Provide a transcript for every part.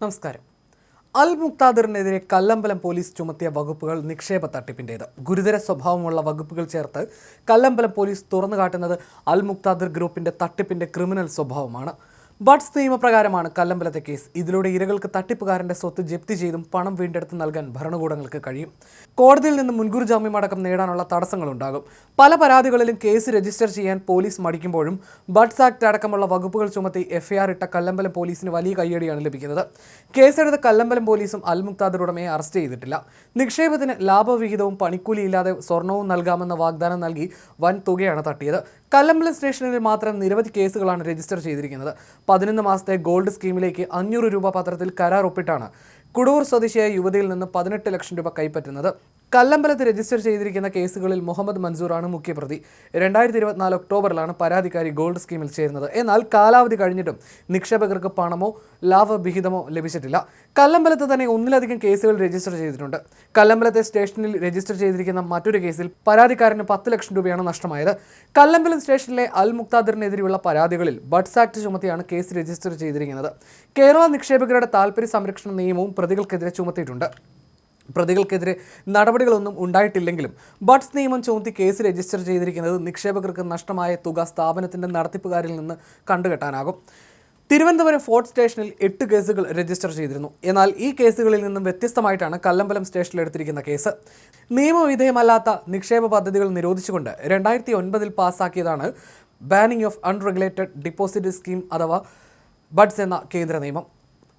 നമസ്കാരം. അൽ മുക്താദിറിനെതിരെ കല്ലമ്പലം പോലീസ് ചുമത്തിയ വകുപ്പുകൾ നിക്ഷേപ തട്ടിപ്പിന്റേത് ഗുരുതര സ്വഭാവമുള്ള വകുപ്പുകൾ ചേർത്ത് കല്ലമ്പലം പോലീസ് തുറന്നു കാട്ടുന്നത് അൽ മുക്താദിർ ഗ്രൂപ്പിന്റെ തട്ടിപ്പിന്റെ ക്രിമിനൽ സ്വഭാവമാണ്. ബഡ്സ് നിയമപ്രകാരമാണ് കല്ലമ്പലത്തെ കേസ് ഇതിലൂടെ ഇരകൾക്ക് തട്ടിപ്പുകാരന്റെ സ്വത്ത് ജപ്തി ചെയ്തും പണം വീണ്ടെടുത്ത് നൽകാൻ ഭരണകൂടങ്ങൾക്ക് കഴിയും. കോടതിയിൽ നിന്ന് മുൻകൂർ ജാമ്യം അടക്കം നേടാനുള്ള തടസ്സങ്ങളുണ്ടാകും. പല പരാതികളിലും കേസ് രജിസ്റ്റർ ചെയ്യാൻ പോലീസ് മടിക്കുമ്പോഴും ബഡ്സ് ആക്ട് അടക്കമുള്ള വകുപ്പുകൾ ചുമത്തി എഫ്ഐആർ ഇട്ട കല്ലമ്പലം പോലീസിന് വലിയ കയ്യടിയാണ് ലഭിക്കുന്നത്. കേസെടുത്ത കല്ലമ്പലം പോലീസും അൽ ഉടമയെ അറസ്റ്റ് ചെയ്തിട്ടില്ല. നിക്ഷേപത്തിന് ലാഭവിഹിതവും പണിക്കൂലിയില്ലാതെ സ്വർണവും നൽകാമെന്ന വാഗ്ദാനം നൽകി വൻ തുകയാണ് തട്ടിയത്. കല്ലമ്പലം സ്റ്റേഷനിൽ മാത്രം നിരവധി കേസുകളാണ് രജിസ്റ്റർ ചെയ്തിരിക്കുന്നത്. പതിനൊന്ന് മാസത്തെ ഗോൾഡ് സ്കീമിലേക്ക് അഞ്ഞൂറ് രൂപ പത്രത്തിൽ കരാർ ഒപ്പിട്ടാണ് കുടൂർ സ്വദേശിയായ യുവതിയിൽ നിന്ന് പതിനെട്ട് ലക്ഷം രൂപ കൈപ്പറ്റുന്നത്. കല്ലമ്പലത്ത് രജിസ്റ്റർ ചെയ്തിരിക്കുന്ന കേസുകളിൽ മുഹമ്മദ് മൻസൂറാണ് മുഖ്യപ്രതി. രണ്ടായിരത്തി ഇരുപത്തിനാല് ഒക്ടോബറിലാണ് പരാതിക്കാരി ഗോൾഡ് സ്കീമിൽ ചേരുന്നത്. എന്നാൽ കാലാവധി കഴിഞ്ഞിട്ടും നിക്ഷേപകർക്ക് പണമോ ലാഭവിഹിതമോ ലഭിച്ചിട്ടില്ല. കല്ലമ്പലത്ത് തന്നെ ഒന്നിലധികം കേസുകൾ രജിസ്റ്റർ ചെയ്തിട്ടുണ്ട്. കല്ലമ്പലത്തെ സ്റ്റേഷനിൽ രജിസ്റ്റർ ചെയ്തിരിക്കുന്ന മറ്റൊരു കേസിൽ പരാതിക്കാരന് പത്ത് ലക്ഷം രൂപയാണ് നഷ്ടമായത്. കല്ലമ്പലം സ്റ്റേഷനിലെ അൽ മുക്താദിറിനെതിരെയുള്ള പരാതികളിൽ ബഡ്സ് ആക്ട് ചുമത്തിയാണ് കേസ് രജിസ്റ്റർ ചെയ്തിരിക്കുന്നത്. കേരള നിക്ഷേപകരുടെ താൽപ്പര്യ സംരക്ഷണ നിയമവും പ്രതികൾക്കെതിരെ ചുമത്തിയിട്ടുണ്ട്. പ്രതികൾക്കെതിരെ നടപടികളൊന്നും ഉണ്ടായിട്ടില്ലെങ്കിലും ബഡ്സ് നിയമം ചുമത്തി കേസ് രജിസ്റ്റർ ചെയ്തിരിക്കുന്നത് നിക്ഷേപകർക്ക് നഷ്ടമായ തുക സ്ഥാപനത്തിന്റെ നടത്തിപ്പുകാരിൽ നിന്ന് കണ്ടുകെട്ടാനാകും. തിരുവനന്തപുരം ഫോർട്ട് സ്റ്റേഷനിൽ എട്ട് കേസുകൾ രജിസ്റ്റർ ചെയ്തിരുന്നു. എന്നാൽ ഈ കേസുകളിൽ നിന്നും വ്യത്യസ്തമായിട്ടാണ് കല്ലമ്പലം സ്റ്റേഷനിൽ എടുത്തിരിക്കുന്ന കേസ്. നിയമവിധേയമല്ലാത്ത നിക്ഷേപ പദ്ധതികൾ നിരോധിച്ചുകൊണ്ട് രണ്ടായിരത്തി ഒൻപതിൽ പാസ്സാക്കിയതാണ് banning of unregulated deposit scheme അഥവാ ബഡ്സ് എന്ന കേന്ദ്ര നിയമം.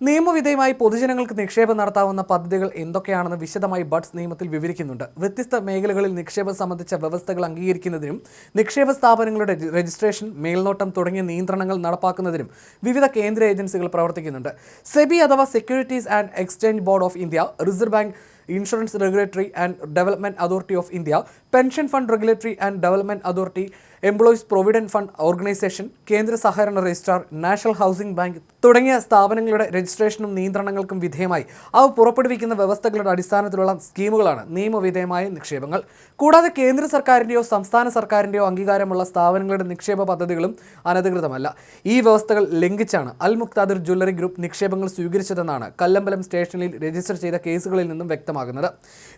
നിയമവിധേയമായി പൊതുജനങ്ങൾക്ക് നിക്ഷേപം നടത്താവുന്ന പദ്ധതികൾ എന്തൊക്കെയാണെന്ന് വിശദമായി ബഡ്സ് നിയമത്തിൽ വിവരിക്കുന്നുണ്ട്. വ്യത്യസ്ത മേഖലകളിൽ നിക്ഷേപം സംബന്ധിച്ച വ്യവസ്ഥകൾ അംഗീകരിക്കുന്നതിനും നിക്ഷേപ സ്ഥാപനങ്ങളുടെ രജിസ്ട്രേഷൻ മേൽനോട്ടം തുടങ്ങിയ നിയന്ത്രണങ്ങൾ നടപ്പാക്കുന്നതിനും വിവിധ കേന്ദ്ര ഏജൻസികൾ പ്രവർത്തിക്കുന്നുണ്ട്. സെബി അഥവാ Securities and Exchange Board of India Reserve Bank Insurance Regulatory and Development Authority of India Pension Fund Regulatory and Development Authority Employees Provident Fund Organisation കേന്ദ്ര സഹകരണ രജിസ്ട്രാർ നാഷണൽ ഹൗസിംഗ് ബാങ്ക് തുടങ്ങിയ സ്ഥാപനങ്ങളുടെ രജിസ്ട്രേഷനും നിയന്ത്രണങ്ങൾക്കും വിധേയമായി. അവ പുറപ്പെടുവിക്കുന്ന വ്യവസ്ഥകളുടെ അടിസ്ഥാനത്തിലുള്ള സ്കീമുകളാണ് നിയമവിധേയമായ നിക്ഷേപങ്ങൾ. കൂടാതെ കേന്ദ്ര സർക്കാരിന്റെയോ സംസ്ഥാന സർക്കാരിന്റെയോ അംഗീകാരമുള്ള സ്ഥാപനങ്ങളുടെ നിക്ഷേപ പദ്ധതികളും അനധികൃതമല്ല. ഈ വ്യവസ്ഥകൾ ലംഘിച്ചാണ് അൽ മുക്താദിർ ജ്വല്ലറി ഗ്രൂപ്പ് നിക്ഷേപങ്ങൾ സ്വീകരിച്ചതെന്നാണ് കല്ലമ്പലം സ്റ്റേഷനിൽ രജിസ്റ്റർ ചെയ്ത കേസുകളിൽ നിന്നും വ്യക്തമാകുന്നത്.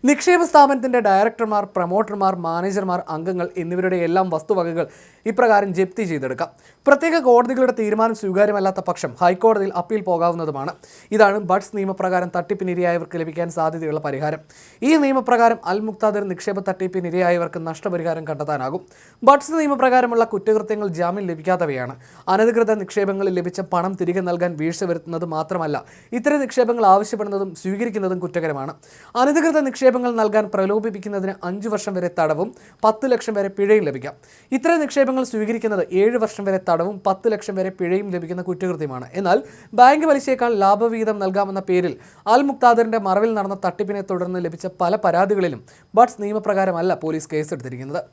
നിക്ഷേപ സ്ഥാപനത്തിന്റെ ഡയറക്ടർമാർ പ്രൊമോട്ടർമാർ മാനേജർമാർ അംഗങ്ങൾ എന്നിവരുടെ എല്ലാം വസ്തുവകകൾ ഇപ്രകാരം ജപ്തി ചെയ്തെടുക്കാം. പ്രത്യേക കോടതികളുടെ തീരുമാനം സ്വീകാര്യമല്ലാത്ത പക്ഷം ഹൈക്കോടതിയിൽ അപ്പീൽ പോകാവുന്നതുമാണ്. ഇതാണ് ബഡ്സ് നിയമപ്രകാരം തട്ടിപ്പിനിരയായവർക്ക് ലഭിക്കാൻ സാധ്യതയുള്ള പരിഹാരം. ഈ നിയമപ്രകാരം അൽ മുക്താദിർ നിക്ഷേപ തട്ടിപ്പിനിരയായവർക്ക് നഷ്ടപരിഹാരം കണ്ടെത്താനാകും. ബഡ്സ് നിയമപ്രകാരമുള്ള കുറ്റകൃത്യങ്ങൾ ജാമ്യം ലഭിക്കാത്തവയാണ്. അനധികൃത നിക്ഷേപങ്ങളിൽ ലഭിച്ച പണം തിരികെ നൽകാൻ വീഴ്ച വരുത്തുന്നത് മാത്രമല്ല ഇത്തരം നിക്ഷേപങ്ങൾ ആവശ്യപ്പെടുന്നതും സ്വീകരിക്കുന്നതും കുറ്റകരമാണ്. അനധികൃത നിക്ഷേപങ്ങൾ നൽകാൻ പ്രലോഭിപ്പിക്കുന്നതിന് അഞ്ചു വർഷം വരെ തടവും പത്ത് ലക്ഷം വരെ പിഴയും ലഭിക്കാം. ഇത്തരം നിക്ഷേപങ്ങൾ സ്വീകരിക്കുന്നത് ഏഴ് വർഷം വരെ തടവും പത്ത് ലക്ഷം വരെ പിഴയും ലഭിക്കുന്ന കുറ്റകൃത്യമാണ്. എന്നാൽ ബാങ്ക് പലിശയേക്കാൾ ലാഭവിഹിതം നൽകാമെന്ന പേരിൽ അൽ മുക്താദറിന്റെ മറവിൽ നടന്ന തട്ടിപ്പിനെ തുടർന്ന് ലഭിച്ച പല പരാതികളിലും ബട്ട്സ് നിയമപ്രകാരമല്ല പോലീസ് കേസെടുത്തിരിക്കുന്നത്.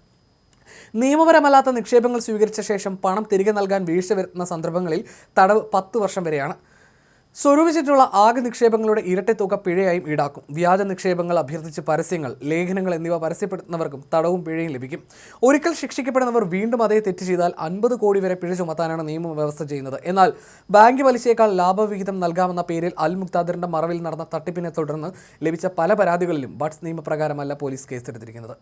നിയമപരമല്ലാത്ത നിക്ഷേപങ്ങൾ സ്വീകരിച്ച ശേഷം പണം തിരികെ നൽകാൻ വീഴ്ച വരുത്തുന്ന സന്ദർഭങ്ങളിൽ തടവ് പത്ത് വർഷം വരെയാണ്. സ്വരൂപിച്ചിട്ടുള്ള ആകെ നിക്ഷേപങ്ങളുടെ ഇരട്ടി തുക പിഴയായും ഈടാക്കും. വ്യാജ നിക്ഷേപങ്ങൾ അഭ്യർത്ഥിച്ച് പരസ്യങ്ങൾ ലേഖനങ്ങൾ എന്നിവ പരസ്യപ്പെടുത്തുന്നവർക്കും തടവും പിഴയും ലഭിക്കും. ഒരിക്കൽ ശിക്ഷിക്കപ്പെടുന്നവർ വീണ്ടും അതേ തെറ്റ് ചെയ്താൽ അൻപത് കോടി വരെ പിഴ ചുമത്താനാണ് നിയമം വ്യവസ്ഥ ചെയ്യുന്നത്. എന്നാൽ ബാങ്ക് പലിശയേക്കാൾ ലാഭവിഹിതം നൽകാമെന്ന പേരിൽ അൽ മുക്താദിറിന്റെ മറവിൽ നടന്ന തട്ടിപ്പിനെ തുടർന്ന് ലഭിച്ച പല പരാതികളിലും ബട്സ് നിയമപ്രകാരമല്ല പോലീസ് കേസെടുത്തിരിക്കുന്നത്.